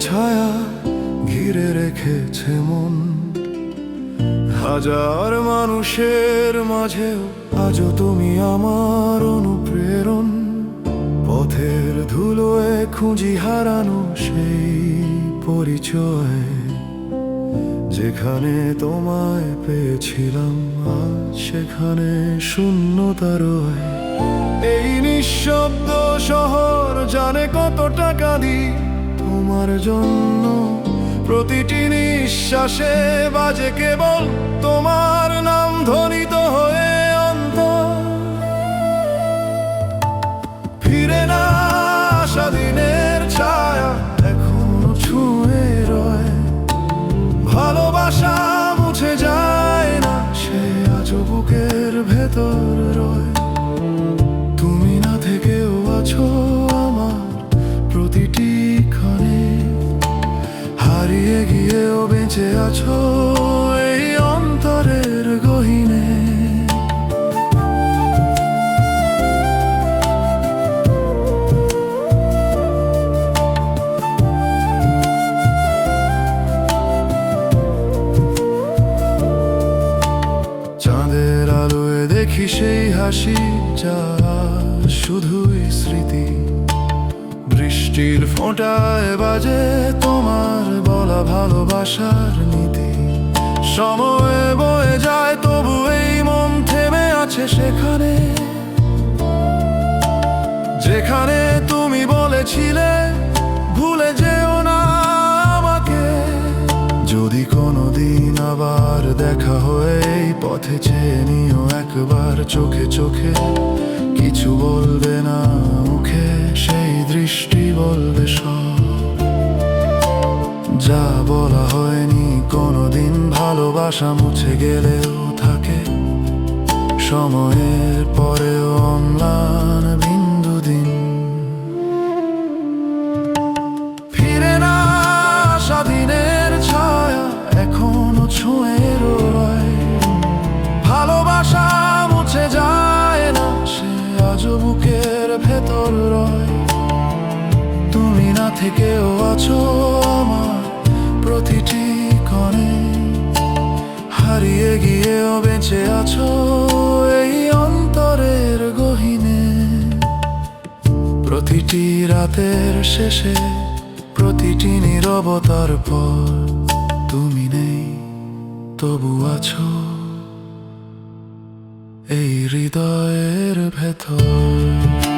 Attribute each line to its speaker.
Speaker 1: ছায়া ঘিরে রেখেছে মন। হাজার মানুষের মাঝেও আজও তুমি আমার অনুপ্রেরণ। পথের ধুলোয় খুঁজি হারানো সেই পরিচয় যেখানে তোমায় পেয়েছিলাম আজ সেখানে শূন্যতা রয়। এই নিঃশব্দ শহর জানে কত টাকা দি তোমার জন্য প্রতিটি নিঃশ্বাসে বাজে কেবল তোমার নাম ধ্বনিত হয়ে অন্তর। ফিরে না আসা দিনের ছায়া এখনও ছুঁয়ে রয়। ভালোবাসা মুছে যায় না, সে আজ বুকের ভেতর রয়। থেকেও আছো আমার প্রতিটি ক্ষণে। হারিয়ে গিয়েও বেঁচে আছো এই অন্তরের গহিনে। চাঁদের আলোয় দেখি সেই হাসি যা শুধুই স্মৃতি। বৃষ্টির ফোঁটায় বাজে তোমার বলা ভালোবাসার নীতি। সময় বয়ে যায়, তবু এই মন থেমে আছে সেখানে। যেখানে তুমি বলেছিলে, ভুলে যেও না আমাকে। যদি কোনোদিন আবার দেখা হয়ে পথে চেয়ে নিও একবার চোখে চোখে। কিছু বলবে না মুখে, সেই দৃষ্টি বলবে সব। যা বলা হয়নি কোনোদিন ভালোবাসা মুছে গেলেও থাকে। সময়ের পরেও আছো এই অন্তরের গহিনে। প্রতিটি রাতের শেষে, প্রতিটি নিরবতার পর তুমি নেই, তবু আছো এই হৃদয়ের ভেতর।